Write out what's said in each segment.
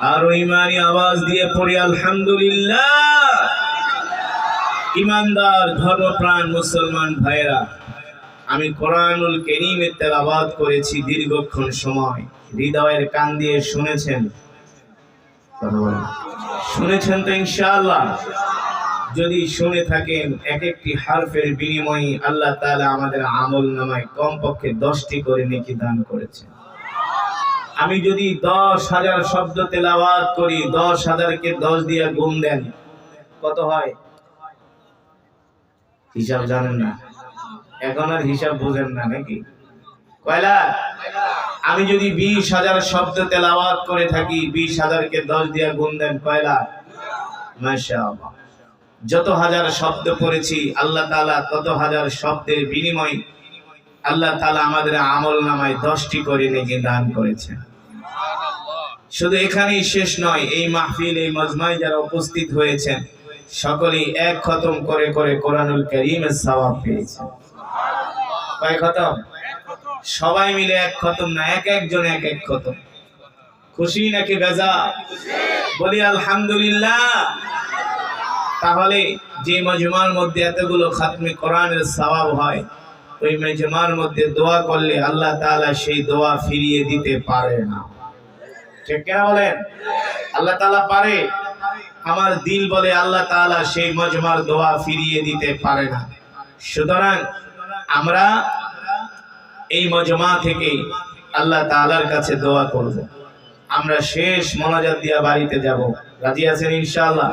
আর ইমানি আওয়াজ দিয়ে পড়ি, আলহামদুলিল্লাহ। ইমানদার, ধর্মপ্রাণ মুসলমান ভাইরা আমি কোরআনুল কেরিমের তেলাবাদ করেছি দীর্ঘক্ষণ সময়। হৃদয়ের কান দিয়ে শুনেছেন? শুনেছেন তো ইনশাআল্লাহ। যদি শুনে থাকেন এক একটি হারফের বিনিময়ে আল্লাহ তাআলা আমাদের আমল নামায় কমপক্ষে দশটি করে নেকি দান করেছেন। আমি যদি দশ হাজার শব্দ তেলাওয়াত করি, দশ হাজারকে দশ দিয়ে গুণ দেন, কত হয়? হিসাব জানেন না। এখন আর হিসাব বোঝেন না নাকি? কয়লা? আমি যদি বিশ হাজার শব্দ তেলাওয়াত করে থাকি, বিশ হাজারকে দশ দিয়ে গুণ দেন, কয়লা? যত হাজার শব্দ পড়েছি, আল্লাহ তাআলা তত হাজার শব্দের বিনিময়ে আল্লাহ তাআলা আমাদের আমল নামায় দশটি করে নেকি দান করেছেন শুধু এখানেই শেষ নয়, এই মাহফিল, এই মজমায় যারা উপস্থিত হয়েছেন, সকলেই এক খতম করে করে কোরআনুল কারীমের সওয়াব পেয়েছেন কয় খতম? সবাই মিলে এক খতম না, এক একজন এক এক খতম। খুশি নাকি বেজা? বলি আলহামদুলিল্লাহ। তাহলে যে মজমার মধ্যে এতগুলো খাতমে কোরআনের সওয়াব হয় ওই মেজমার মধ্যে দোয়া করলে আল্লাহ তাআলা সেই দোয়া ফিরিয়ে দিতে পারে না। ঠিক কিনা বলেন? আল্লাহ তাআলা পারে? আমার দিল বলে আল্লাহ তাআলা সেই মজমার দোয়া ফিরিয়ে দিতে পারে না। সুতরাং আমরা এই মজমা থেকে আল্লাহ তাআলার কাছে দোয়া করব। আমরা শেষ মোনাজাত দিয়া বাড়িতে যাব। রাজি আছেন ইনশাআল্লাহ?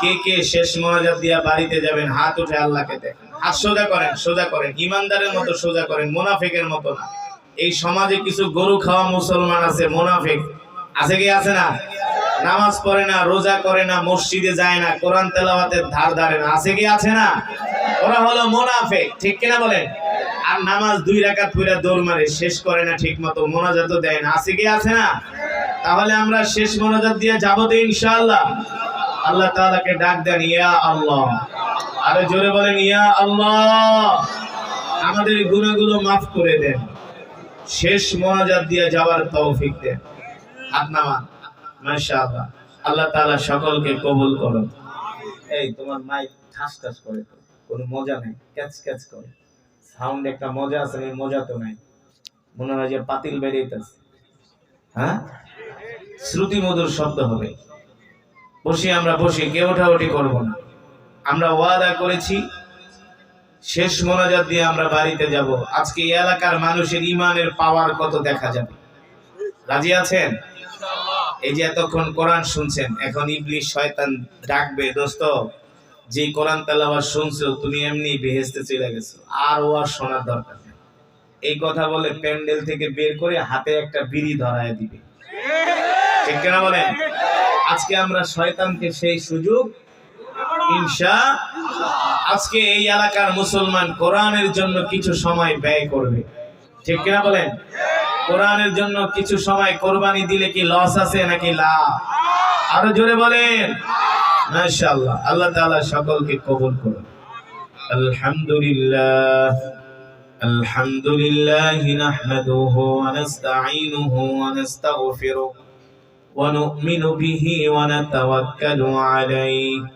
কে কে শেষ মোনাজাত দিয়া বাড়িতে যাবেন? হাত উঠে আল্লাহকে দেখেন। সোজা করেন সোজা করেন। ইমানদারের মতো সোজা করেন, মোনাফিকের মতো না। এই সমাজে কিছু গরু খাওয়া মুসলমান আছে, মোনাফিক। আছে কি আছে না? নামাজ পড়ে না, রোজা করে না, মসজিদে যায় না, কোরআন তেলাওয়াতের ধার ধারে না। আছে কি আছে না? ওরা হলো মোনাফেক, ঠিক কিনা বলেন? আর নামাজ দুই রাকাত পড়ে দৌড় মারে, শেষ করে না ঠিক মতো মোনাজাত দেয় না। আছে কি আছে না? তাহলে আমরা শেষ মোনাজাত দিয়ে যাব তো ইনশাআল্লাহ। আল্লাহ তাআলাকে ডাক দেন, ইয়া আল্লাহ। আরে জোরে বলেন, ইয়া আল্লাহ, আমাদের গুনাহগুলো মাফ করে দেন। শেষ মোনাজাত দিয়ে যাওয়ার তৌফিক দেন। হাত নামান, মাশাআল্লাহ। আল্লাহ তাআলা সকলকে কবুল করুন। এই, তোমার মাইক ঠাস ঠাস করে তো, কোনো মজা নেই, ক্যাচ ক্যাচ করে। সাউন্ড একটা মজা আছে এই মজা তো নাই। মনে হয় যে পাতিল বেরিয়েছে হ্যাঁ? শ্রুতি মধুর শব্দ হবে। বসি, আমরা বসি, কেউ ওঠাউঠি করব না। আমরা ওয়াদা করেছি শেষ মোনাজাত দিয়ে আমরা বাড়িতে যাব। আজকে এই এলাকার মানুষের ইমানের পাওয়ার কত দেখা যাবে? রাজি আছেন? এই যে এতক্ষণ কোরআন শুনছেন এখন ইবলিশ শয়তান ডাকবে দোস্ত যে কোরআন তালাবার শুনছো তুমি এমনি বেহেস্তে চলে গেছো আর ও আর শোনার দরকার নেই। এই কথা বলে প্যান্ডেল থেকে বের করে হাতে একটা বিড়ি ধরায় দিবে। ঠিক কিনা বলেন? আজকে আমরা শয়তানকে সেই সুযোগ ইনশা আজকে এই এলাকার মুসলমান কোরআনের জন্য কিছু সময় ব্যয় করবে। ঠিক কিনা বলেন? কোরআনের জন্য কিছু সময় কোরবানি দিলে কি লস আছে নাকি লাভ আরও জোরে বলেন। মাশাআল্লাহ। আল্লাহ তাআলা সকলকে কবুল করুন। আলহামদুলিল্লাহ। আলহামদুলিল্লাহি নাহমাদুহু ওয়া নাস্তাঈনুহু ওয়া নাস্তাগফিরুহু ওয়া নু'মিনু বিহি ওয়া নাতাওয়াক্কালু আলাইহি।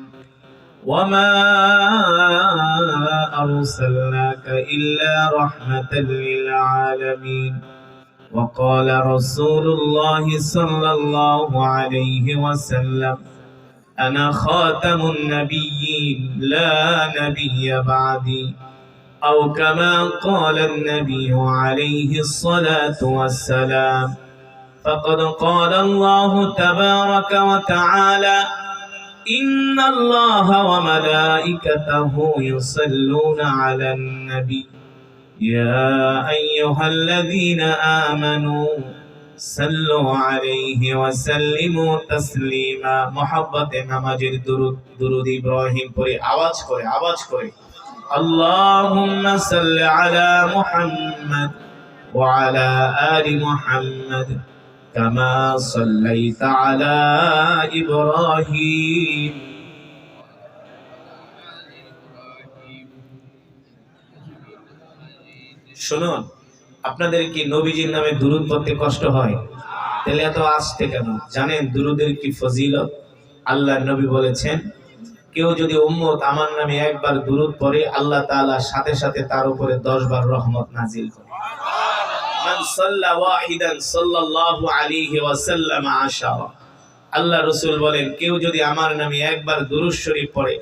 وما أرسلناك إلا رحمة للعالمين وقال رسول الله صلى الله عليه وسلم أنا خاتم النبيين لا نبي بعدي أو كما قال النبي عليه الصلاة والسلام فقد قال الله تبارك وتعالى إن الله وملائكته يصلون على النبي يا أيها الذين آمنوا صلوا عليه وسلموا تسليما محبة نماجر درود درود إبراهيم پوري آواز کرے آواز کرے اللهم صل على محمد وعلى آل محمد كما صليت على إبراهيم শুনুন আপনাদের কি নবীজির নামে দুরুদ পড়তে কষ্ট হয় তাহলে এত আসতে কেন জানেন দুরুদের কি ফজিলত আল্লাহ নবী বলেছেন কেউ যদি উম্মত আমার নামে একবার দুরুদ পড়ে আল্লাহ তাআলা সাথে সাথে তার উপরে দশ বার রহমত নাজিল করে আল্লাহ রাসূল বলেন, কেউ যদি আমার নামে একবার শরীফ পড়ে,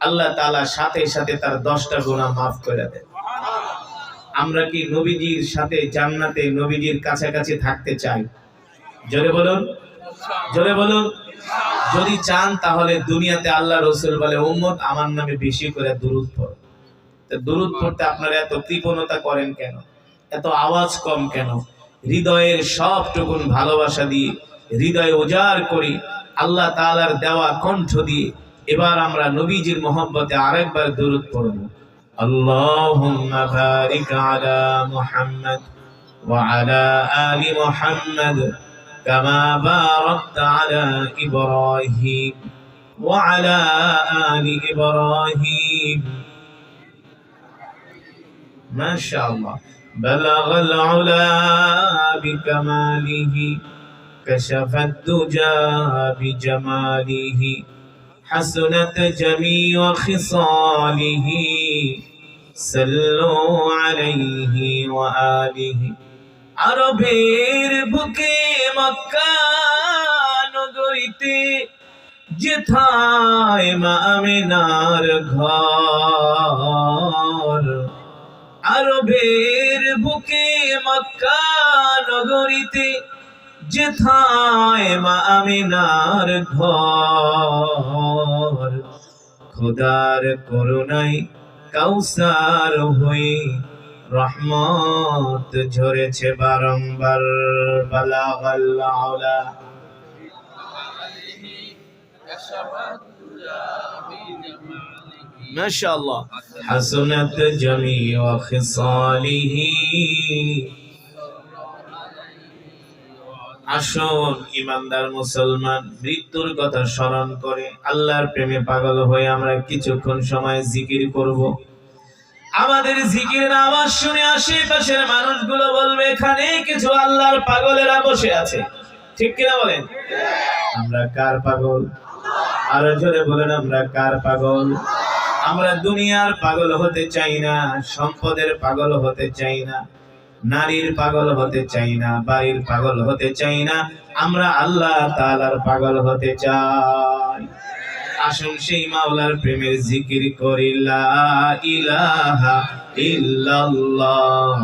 আল্লাহ সাথে সাথে তার 10টা গুনাহ maaf করে দেন। আমরা কি নবীজির সাথে জান্নাতে নবীজির কাছাকাছি থাকতে চাই? জোরে বলুন। জোরে বলুন। যদি চান, তাহলে দুনিয়াতে আল্লাহ রসুল বলে, উম্মত, আমার নামে বেশি করে দুরুদ পড়। দুরুদ পড়তে আপনারা এত কৃপণতা করেন কেন? এত আওয়াজ কম কেন হৃদয়ের সবটুকুন ভালোবাসা দিয়ে হৃদয় উজাড় করি আল্লাহ তাআলার দেওয়া কণ্ঠ দিয়ে এবার আমরা নবীজির মোহব্বতে আরেকবার দুরুদ পড়ব اللهم بارك على محمد وعلى آل محمد كما باركت على إبراهيم وعلى آل إبراهيم ما شاء الله بلغ العلا بكماله كشف الدجى بجماله حسنت جميع خصاله صلوا عليه وآله আরবের বুকে মক্কা নগরীতে যেথায় মা আমিনার ঘর আরবের বুকে মক্কা নগরীতে যেথায় মা আমিনার ঘর। খোদার করুণায় কাউসার হয়ে রহমত ঝরেছে বারংবার। বালাগাল আওলা মাশাআল্লাহ। হাসনাত জামিউ খিসালিহি আসুন ইমানদার মুসলমান, মৃত্যুর কথা স্মরণ করে আল্লাহর প্রেমে পাগল হয়ে আমরা কিছুক্ষণ সময় জিকির করব। আমাদের জিকিরের আওয়াজ শুনে আশেপাশের মানুষগুলো বলবে, এখানে কিছু আল্লাহর পাগলেরা বসে আছে। ঠিক কিনা বলেন? আমরা কার পাগল? আরও জোরে বলেন, আমরা কার পাগল? আমরা দুনিয়ার পাগল হতে চাই না, সম্পদের পাগল হতে চাই না, নারীর পাগল হতে চাই না, বাড়ির পাগল হতে চাই না, আমরা আল্লাহ তালার পাগল হতে চাই। আসুন সেই মাওলার প্রেমের জিকির করি, লা ইলাহা ইল্লাল্লাহ।